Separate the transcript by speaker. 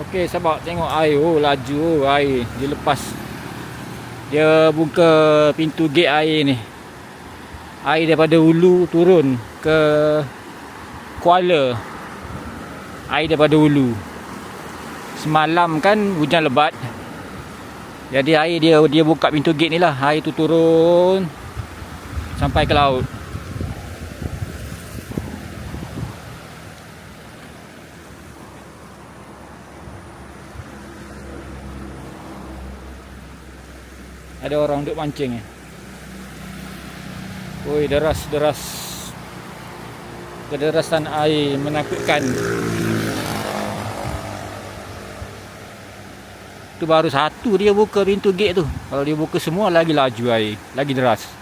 Speaker 1: Okey, sahabat tengok air. Oh, laju oh, air. Dia lepas. Dia buka pintu gate air ni. Air daripada hulu turun ke Kuala. Air daripada hulu. Semalam kan hujan lebat. Jadi air dia dia buka pintu gate ni lah. Air tu turun sampai ke laut. Ada orang duk mancing ni. Oi, deras deras. Kederasan air menakutkan. Tu baru satu dia buka pintu gate tu. Kalau dia buka semua lagi laju air, lagi deras.